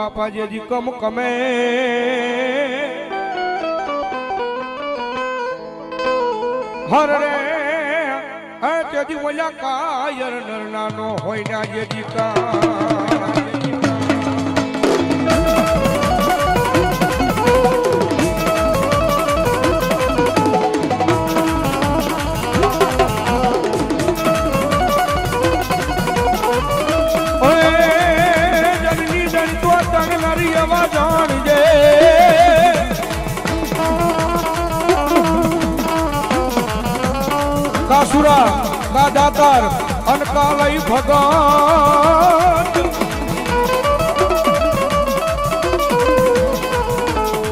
બાપા જેજી કમ કમે. હર રે, હે તેજી વલ્યા કાયર નરના નો હોય ના જેજી કા. કા દાતાર અનકાલય ભગત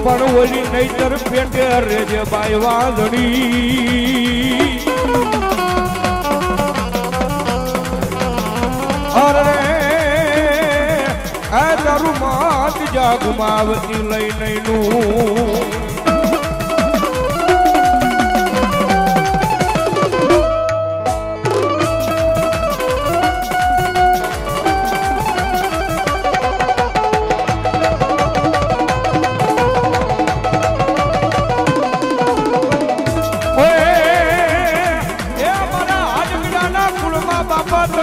પણ ઓલી નહીતર પેટે રેજે બાય વાંધણી. અરે, એ તારું માત જા ગુમાવતી લઈ નઈનું.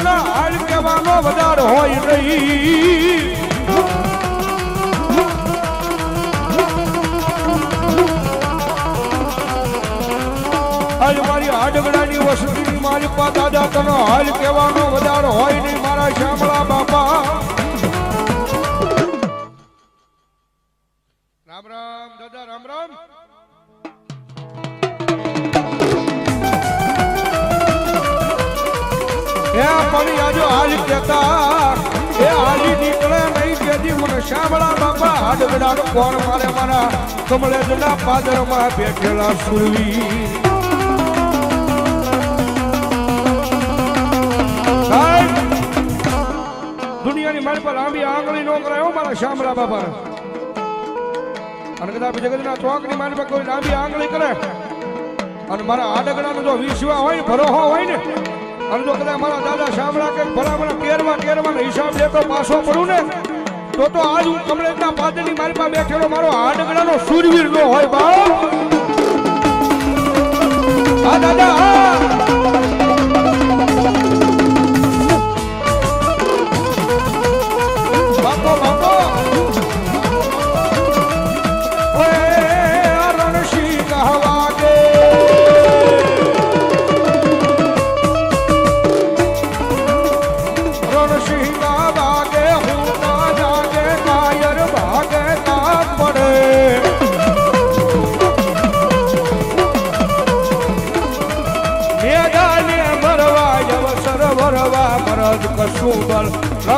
બાપા હાલ કહેવાનો વધાર હોય નહીં. આજ મારી આડગડાની વસતીની મારી પા દાદા તનો હાલ કહેવાનો વધાર હોય નહીં. મારા શ્યામળા બાપા એ પડી આજો હાલ કેતા. એ હાલી નીકળે નહીં કેજી મને શામળા બાપા. હાડગડાનો કોણ મારે મારા કમળેજના પાદરમાં બેઠેલા સુરવી દુનિયાની મારી પર લાંબી આંગળી નો કરાયો મારા શામળા બાપા. અને કદાચ જગતના ચોકની મારી પર કોઈ લાંબી આંગળી કરે. અને મારા આડગડાનો જો વિશ્વા હોય ભરોહો હોય ને અને મારા દાદા શામળા કે ભલામણ કેરવા કેરવાનો હિસાબ લેતો પાછો પડું ને, તો તો આજ હું કમલેશના પાદરની મારી પાસે બેઠેલો મારો આડગડાનો સૂરવીર નો હોય બાપો બાપો.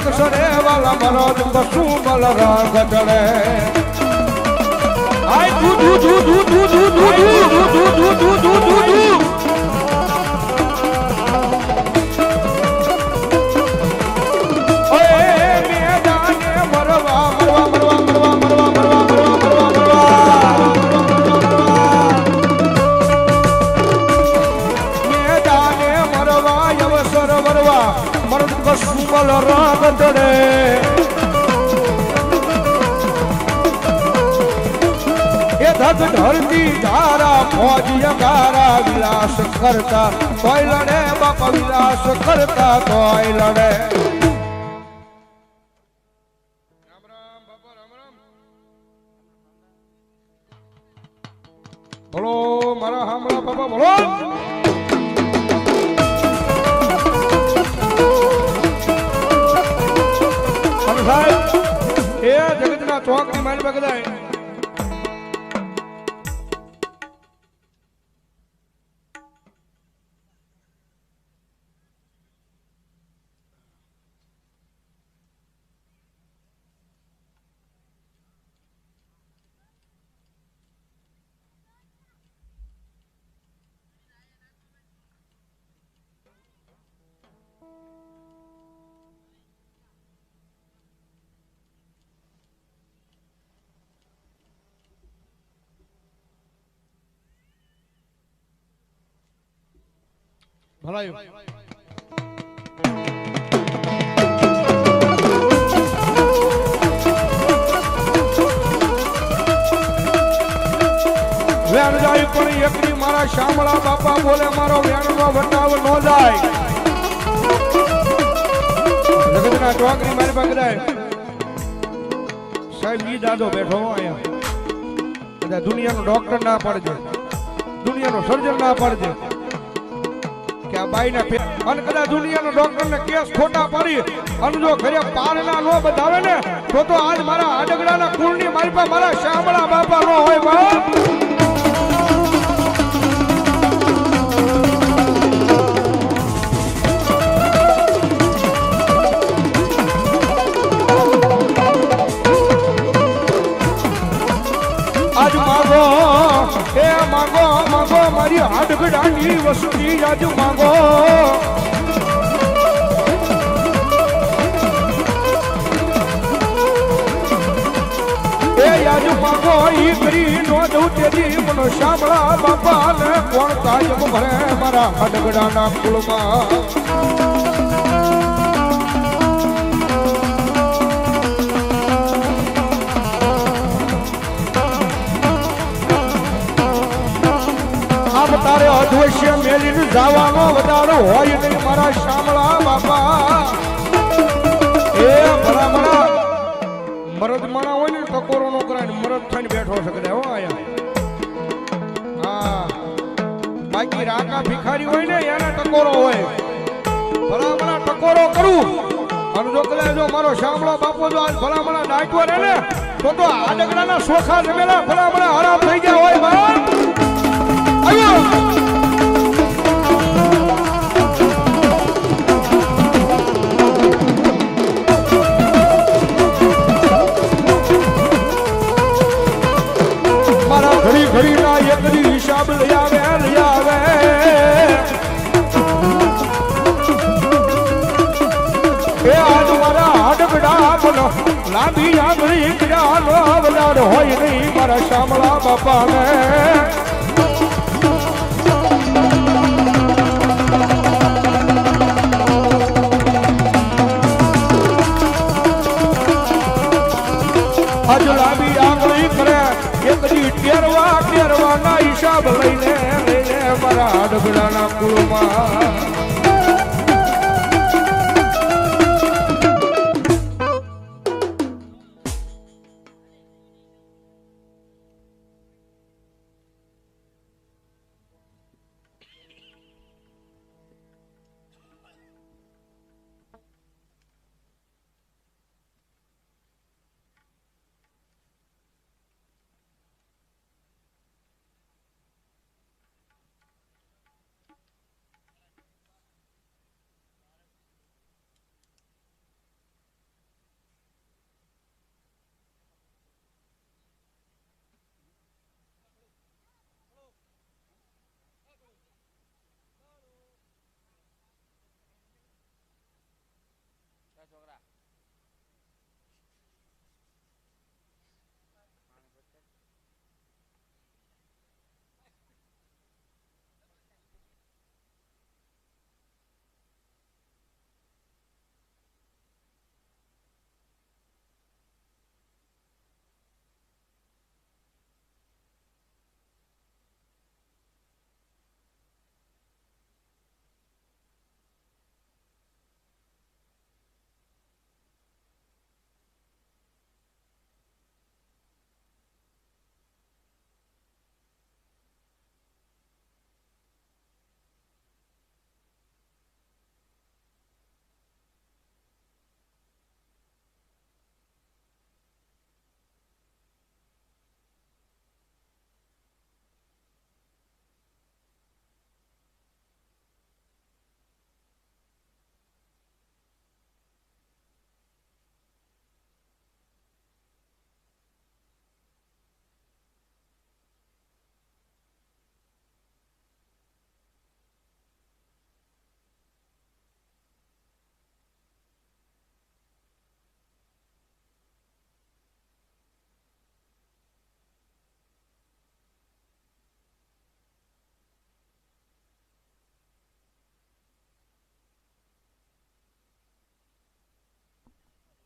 રક્ષરે વાલા મરદ કશું બલ રાગ ચડે આય ધુ ધુ ધુ ધુ ધુ ધુ ધુ ધુ ધુ ધુ ધુ ધુ દુ એ ધગ ધરતી ધારા, ફોજ અંગારા, વિલાસ કરતા, તોય લડે બાપા વિલાસ કરતા, તોય મારા હામળા બાપા, બોલો. ચોકની માલ બગદાય ભલાયું. વેણ જાય પણ એકલી મારા શામળા બાપા બોલે, મારો વેણનો વટાવ ન જાય. જગતના ચોકની મારી પકડાય સાહેબ, ઈ દાદો બેઠો અહીંયા. બધા દુનિયાનો ડોક્ટર ના પડજે. દુનિયાનો સર્જન ના પડજે. આ બાઈના અને કદાચ દુનિયાનો ડોક્ટરને કેસ ખોટા પાડી અને જો ઘરે પારના નો બતાવે ને તો તો આજ મારા આડગડાના કુળની મારી પાસે મારા શામળા બાપા નો હોય બાપ મારી વસુની રાજ માંગો. એ આજ માગો, ઈ કરી નો દઉં તેદી મનો શામળા બાપા ને કોણ કાયમ ભરે મારા હાડગડાના કુળમાં? અધવશ્ય મેલીને જવાનો વધારો હોય નહીં મારા શામળા બાપા. મરદ માણા હોય ને, ટકોરો નો કરાય મરદ થઈને બેઠો છે હો આયા હા. બાકી રાકા ભિખારી હોય ને, એને ટકોરો હોય. મરા ટકોરો કરું. અને જો કદાચ જો મારો શામળો બાપો જો આજ ભલા ડાયટો રહે ને, તો તો આ ડગડાના સોખા જમેલા ભલા મરા હરામ થઈ ગયા હોય બા આયો હિસાબ લઈ આવે. એ આજ મારા એકની કેરવાના હિસાબ લઈને લઈને મારા હાડગડાના કુળમાં.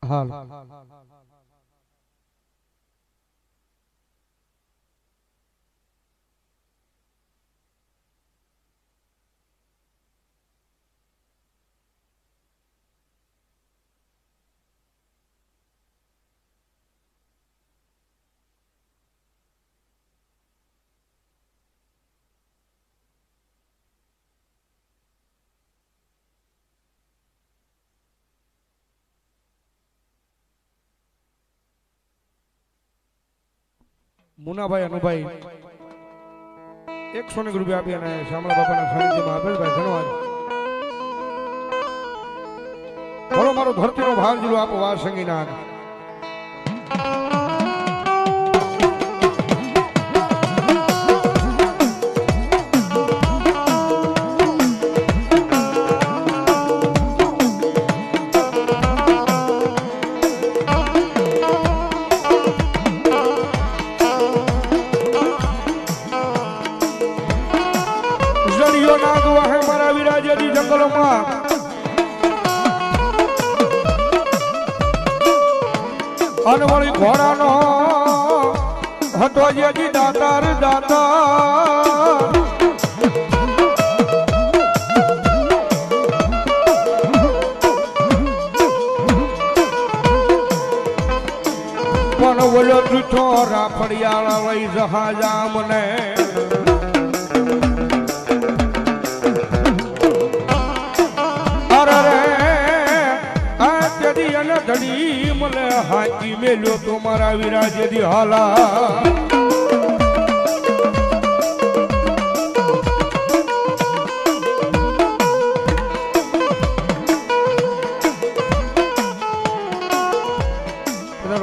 હાલ મુનાભાઈ, અનુભાઈ. એકસો ને રૂપિયા આપી અને શામળા બાપાના સાનિધ્યમાં આપેલ ભાઈ, ધન્યવાદ. મારો મારો ધરતીનો ભાવ જીરો આપો વાર સંગીના અનવળી ઘોડાનો હતો જેજી દાતાર દાતા. પણ બોલો જૂઠો રાફડિયાળા લઈ જહાજા મને અને મને હાકી મેલ્યો તો મારા વિરાજે દી હાલા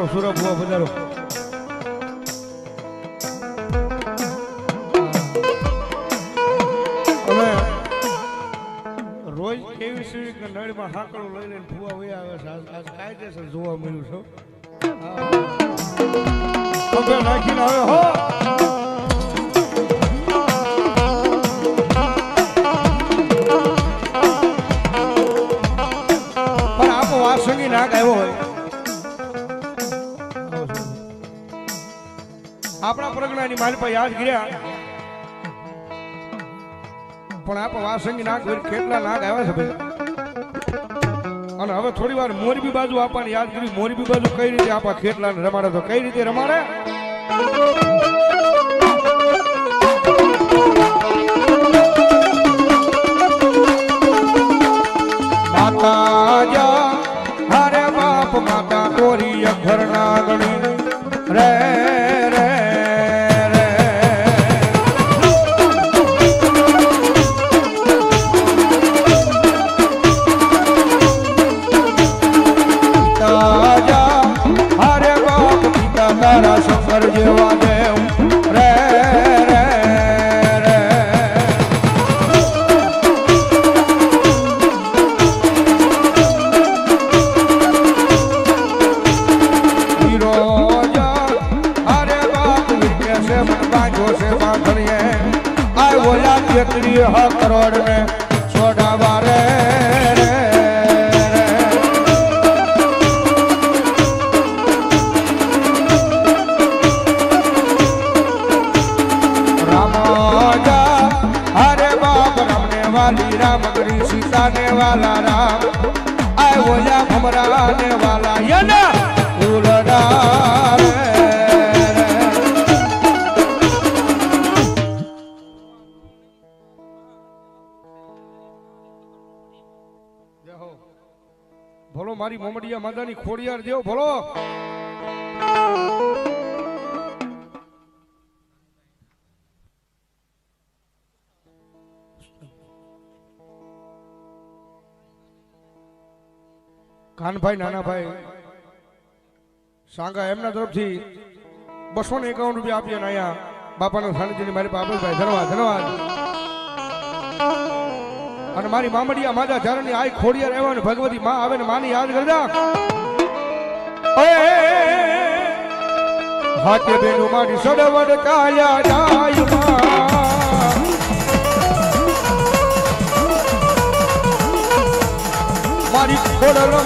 સુરભ બુઆ રોજ કેવી સીડી કે નળીમાં હાકડું લઈ લઈને ફુવા વહી આવે છે. આજ કાયદેસર જોવા મળ્યું છે. ખભે નાખીને હવે હો. પણ આપો વાસંગી નાક આવ્યો હોય. આપણા પ્રજ્ઞાની મારી પાસે યાદ કર્યા? પણ આપણે વાસંગી નાગ કેટલા નાગ આવ્યા છે ભાઈ? અને હવે થોડી વાર મોરબી બાજુ આપણને યાદ કરી, મોરબી બાજુ કઈ રીતે આપા ખેટલા રમાડે તો કઈ રીતે રમાડે? તેત્રી હ કરોડ ને મારી મોમડિયા માતાની ખોડિયાર દેવ ભલો. કાનભાઈ, નાનાભાઈ, સાંગા એમના તરફથી બસો ને એકાવન રૂપિયા આપીએ ને અહીંયા બાપાના સાનિધ્યની મારી પાસે ભાઈ ધન્યવાદ ધન્યવાદ. અને મારી મામડિયા માજા ચારણની આઈ ખોડિયા રહેવા ને ભગવતી માં આવે ને માની યાદ કરજા હાથે બેનું મારી સડવડ કાયા માં મારી ખોડ